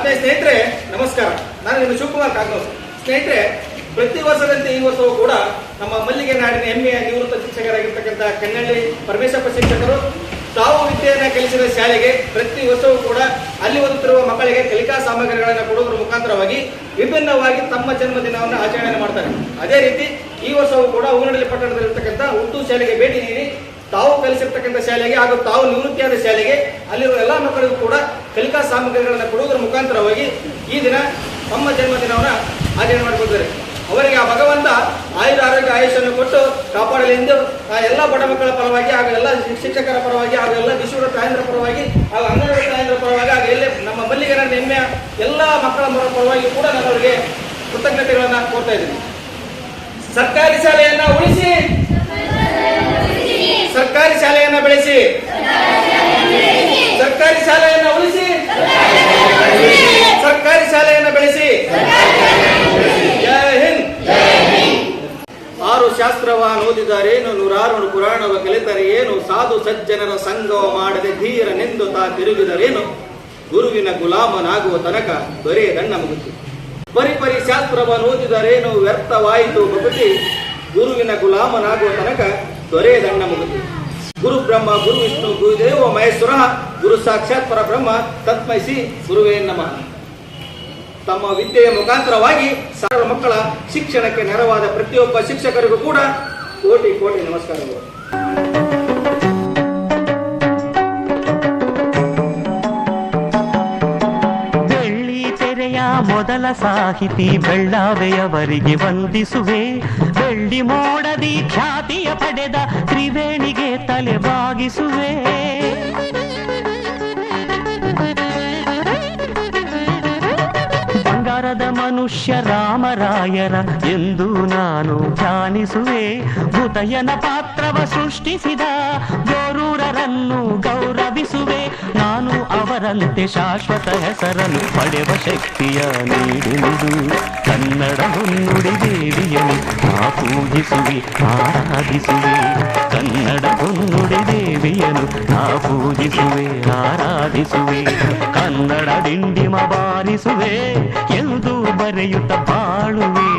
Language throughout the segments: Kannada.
ಆತ್ಮೀಯ ಸ್ನೇಹಿತರೆ, ನಮಸ್ಕಾರ. ನಾನು ನಿಮ್ಮ ಶಿವಕುಮಾರ್ ಕಾಗೋಸ್ ಸ್ನೇಹಿತರೆ, ಪ್ರತಿ ವರ್ಷದಂತೆ ಈ ವರ್ಷವೂ ಕೂಡ ನಮ್ಮ ಮಲ್ಲಿಗೆ ನಾಡಿನ ಹೆಮ್ಮೆಯ ನಿವೃತ್ತ ಶಿಕ್ಷಕರಾಗಿರ್ತಕ್ಕಂಥ ಕನ್ನಡಿ ಪರಮೇಶ್ವರ ಶಿಕ್ಷಕರು ತಾವು ವಿದ್ಯೆಯನ್ನು ಕಲಿಸಿದ ಶಾಲೆಗೆ ಪ್ರತಿ ವರ್ಷವೂ ಕೂಡ ಅಲ್ಲಿ ಓದುತ್ತಿರುವ ಮಕ್ಕಳಿಗೆ ಕಲಿಕಾ ಸಾಮಗ್ರಿಗಳನ್ನು ಕೊಡುವುದರ ಮುಖಾಂತರವಾಗಿ ವಿಭಿನ್ನವಾಗಿ ತಮ್ಮ ಜನ್ಮದಿನವನ್ನು ಆಚರಣೆ ಮಾಡ್ತಾರೆ. ಅದೇ ರೀತಿ ಈ ವರ್ಷವೂ ಕೂಡ ಹೂನಡಲಿ ಪಟ್ಟಣದಲ್ಲಿರ್ತಕ್ಕಂಥ ಉರ್ದು ಶಾಲೆಗೆ ಭೇಟಿ ನೀಡಿ ತಾವು ಕಲಿಸಿರ್ತಕ್ಕಂಥ ಶಾಲೆಗೆ ಹಾಗೂ ತಾವು ನಿವೃತ್ತಿಯಾದ ಶಾಲೆಗೆ ಅಲ್ಲಿರುವ ಎಲ್ಲ ಮಕ್ಕಳಿಗೂ ಕೂಡ ಕಲಿಕಾ ಸಾಮಗ್ರಿಗಳನ್ನು ಕೊಡುವುದರ ಮುಖಾಂತರವಾಗಿ ಈ ದಿನ ತಮ್ಮ ಜನ್ಮದಿನವನ್ನು ಆಚರಣೆ ಮಾಡಿಕೊಳ್ತಾರೆ. ಅವರಿಗೆ ಆ ಭಗವಂತ ಆಯುರ ಆರೋಗ್ಯ ಆಯುಷನ್ನು ಕೊಟ್ಟು ಕಾಪಾಡಲಿ ಎಂದು ಆ ಎಲ್ಲ ಬಡ ಮಕ್ಕಳ ಪರವಾಗಿ ಹಾಗೂ ಎಲ್ಲ ಶಿಕ್ಷಕರ ಪರವಾಗಿ ಹಾಗೂ ಎಲ್ಲ ವಿಶ್ವದ ತಾಯಂದ್ರ ಪರವಾಗಿ ಹಾಗೂ ಅಂಗನವಾಡಿ ತಾಯಂದ್ರ ಪರವಾಗಿ ಹಾಗೂ ಎಲ್ಲೇ ನಮ್ಮ ಮಲ್ಲಿಗರ ಹೆಮ್ಮೆಯ ಎಲ್ಲ ಮಕ್ಕಳ ಮರ- ಪರವಾಗಿ ಕೂಡ ನಾನು ಅವರಿಗೆ ಕೃತಜ್ಞತೆಗಳನ್ನು ಕೋರ್ತಾ ಇದ್ದೀನಿ. ಸರ್ಕಾರಿ ಶಾಲೆಯನ್ನು ಉಳಿಸಿ! ಸರ್ಕಾರಿ ಶಾಲೆಯನ್ನ ಬೆಳೆಸಿ. ಸರ್ಕಾರಿ ಶಾಲೆಯನ್ನ ಉಳಿಸಿ. ಸರ್ಕಾರಿ ಶಾಲೆಯನ್ನ ಬೆಳೆಸಿ. ಜೈ ಹಿಂದ್. ಆರು ಶಾಸ್ತ್ರವ ಓದಿದರೇನು ನೂರಾರು ಪುರಾಣವ ಕಲಿತರೆ. ಏನು ಸಾಧು ಸಜ್ಜನರ ಸಂಗವ ಮಾಡದೆ ಧೀರನೆಂದು ತಾ ತಿರುಗಿದರೇನು ಗುರುವಿನ ಗುಲಾಮನಾಗುವ ತನಕ ದೊರೆಯದಣ್ಣ ಮುಗುತಿ. ಪರಿ ಪರಿ ಶಾಸ್ತ್ರವ ಓದಿದರೇನು ವ್ಯರ್ಥವಾಯಿತು ಬಗುತಿ ಗುರುವಿನ ಗುಲಾಮನಾಗುವ ತನಕ ದೊರೆಯದಣ್ಣ ಮುಗುತಿ ಗುರು ಬ್ರಹ್ಮ, ಗುರು ವಿಷ್ಣು ಗುರುದೇವ ಮಹೇಶ್ವರ, ಗುರು ಸಾಕ್ಷಾತ್ ಪರಬ್ರಹ್ಮ ತತ್ಮಯಿಸಿ ಗುರುವೇ ನಮಃ. ತಮ್ಮ ವಿದ್ಯೆಯ ಮುಖಾಂತರವಾಗಿ ಸಾವಿರ ಮಕ್ಕಳ ಶಿಕ್ಷಣಕ್ಕೆ ನೆರವಾದ ಪ್ರತಿಯೊಬ್ಬ ಶಿಕ್ಷಕರಿಗೂ ಕೂಡ ಕೋಟಿ ಕೋಟಿ ನಮಸ್ಕಾರಗಳು. ಮೊದಲ ಸಾಹಿತಿ ಬೆಳ್ಳಾವೆಯವರಿಗೆ ವಂದಿಸುವೆ. ಬೆಳ್ಳಿ ಮೋಡದಿ ಖ್ಯಾತಿಯ ಪಡೆದ ತ್ರಿವೇಣಿಗೆ ತಲೆ ಬಾಗಿಸುವೆ. ಬಂಗಾರದ ಮನುಷ್ಯ ರಾಮರಾಯರ ಎಂದು ನಾನು ಧ್ಯಾನಿಸುವೆ. ಭೂತಯ್ಯನ ಪಾತ್ರವ ಸೃಷ್ಟಿಸಿದ ಗೋರೂರರನ್ನು ಗೌರವಿಸುವೆ. ಅವರಂತೆ ಶಾಶ್ವತ ಹೆಸರನ್ನು ಪಡೆವ ಶಕ್ತಿಯ ನೀಡುವುದು ಕನ್ನಡ ಹೊನ್ನುಡಿ ದೇವಿಯನ್ನು ನಾ ಪೂಜಿಸುವೆ ಆರಾಧಿಸುವೆ ಕನ್ನಡ ಹೊನ್ನುಡಿ ದೇವಿಯನ್ನು ನಾ ಪೂಜಿಸುವೆ ಆರಾಧಿಸುವೆ ಕನ್ನಡ ದಿಂಡಿಮ ಬಾರಿಸುವೆ ಎಂದು ಬರೆಯುತ್ತ ಬಾಳುವೆ ಕನ್ನಡ ದಿಂಡಿಮ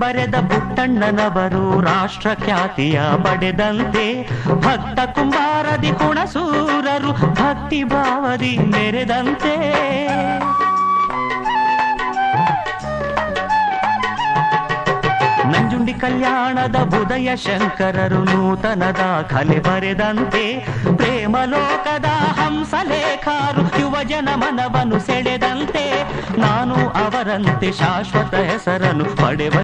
ಬರೆದ ಪುಟ್ಟಣ್ಣನವರು ರಾಷ್ಟ್ರ ಖ್ಯಾತಿಯ ಪಡೆದಂತೆ ಭಕ್ತ ಕುಂಬಾರದಿ ಕುಣಸೂರರು ಭಕ್ತಿ ಭಾವದಿ ಮೆರೆದಂತೆ. ನಂಜುಂಡಿ ಕಲ್ಯಾಣದ ಬುದಯ ಶಂಕರರು ನೂತನದ ಕಲೆ ಬರೆದಂತೆ. ಪ್ರೇಮ ಲೋಕದ ಹಂಸಲೇಖಾರು ಯುವಜನ ಮನವನ್ನು ಸೆಳೆದಂತೆ. ನಾನು ಅವರಂತೆ ಶಾಶ್ವತ ಹೆಸರನ್ನು ಪಡೆವ